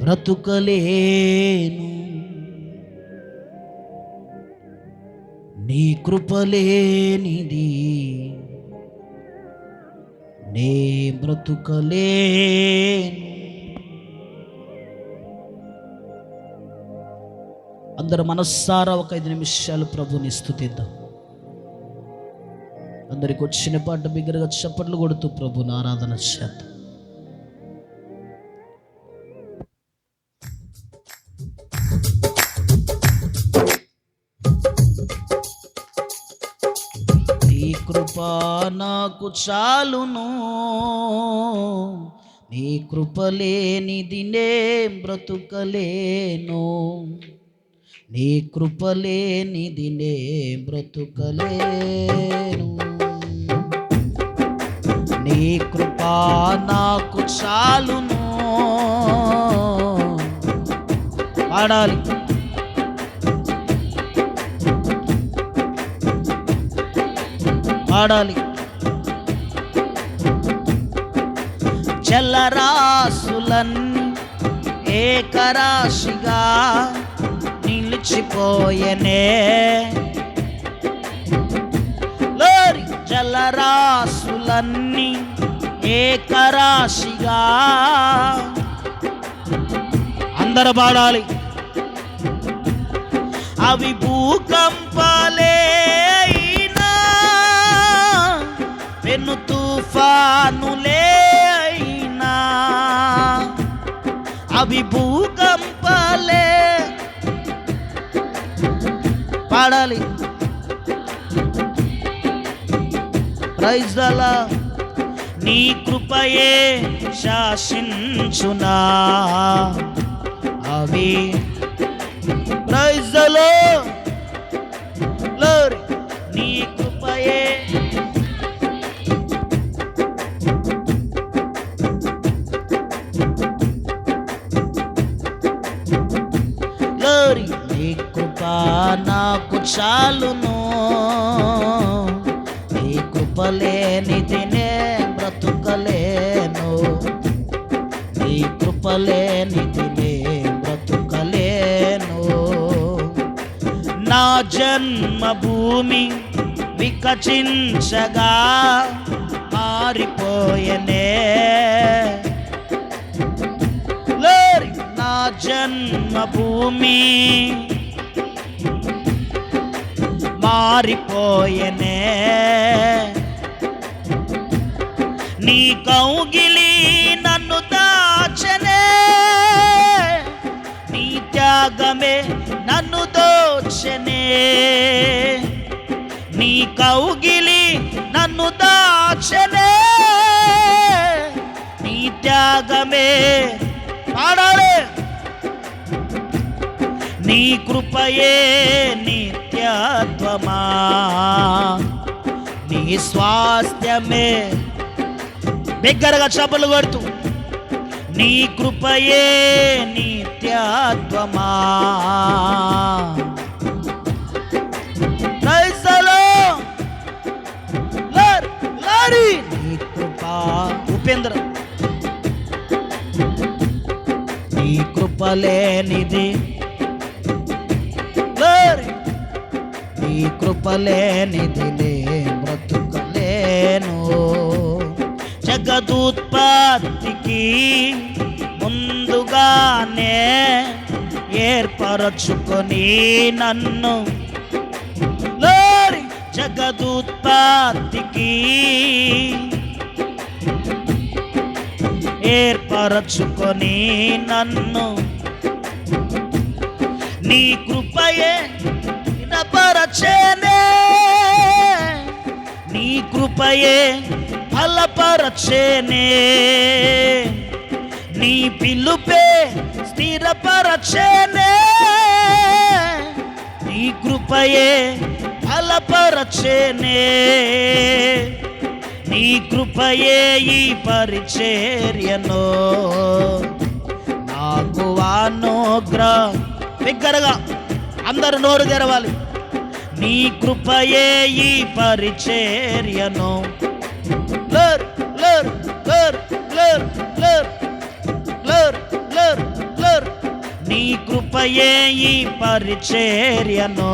బ్రతుకలేను. నీ కృపలేనిది. నే బ్రతుకలేను. అందరు మనస్సారా ఒక ఐదు నిమిషాలు ప్రభుని స్థుతిద్దాం. అందరికి వచ్చిన పాట బిగ్గరగా చప్పట్లు కొడుతూ ప్రభుని ఆరాధన చేద్దాం. కృప నాకు చాలును. నీ కృపలేనిది నే బ్రతుకలేను. నీ కృపలేనిది నే బ్రతుకలేను. నీ కృప నాకు చాలును. పాడాలి. పాడాలి చల్లరాసులన్నీ ఏకరాశిగా నిలిచిపోయనే. లోరి జలరాశులన్నీ ఏకరాశిగా అందరు పాడాలి అవి భూకంపాలే అవి భూకంపాలే పాడాలి. ప్రైజ్ అలా నీ కృపయే శాసించునా. అవి ప్రైజ్లో కృప నాకు చాలును. నీ కృప లేనిది నే బ్రతుకలేను. నీ కృప లేనిది నే బ్రతుకలేను. నా జన్మభూమి వికచించగా మారిపోయనే. జన్మభూమి మారిపోయనే. నీ కౌగిలి నన్ను దాచనే. నీ త్యాగమే నన్ను దోచనే. నీ కౌగిలి నన్ను దాచనే. నీ త్యాగమే పాడాలి. నీ కృపయే నీ నిత్యత్వమా నీ స్వాస్థ్యమే. బిగ్గరగా చప్పలు కొడుతూ నీ కృపయే నిత్యాత్వమా Praise నీ కృప. ఉపేంద్ర నీ కృప నీ కృప బ్రతుకలేను. జగదుత్పత్తికి ముందుగానే ఏర్పరచుకొని నన్ను. లోరి జగదుత్పత్తికి ఏర్పరచుకొని నన్ను. నీ కృపయే ఫలపరచేనే. నీ కృపయే ఫలపరచేనే. నీ పిలుపే స్థిరపరచేనే. నీ కృపయే ఫలపరచేనే. నీ కృపయే ఈ పరిచర్యను నాకు అనుగ్ర బిగ్గరగా అందరు నోరు తెరవాలి. నీ కృపయే ఈ పరిచర్యను. లర్ లర్ లర్ లర్ లర్ లర్ లర్ నీ కృపయే ఈ పరిచర్యను.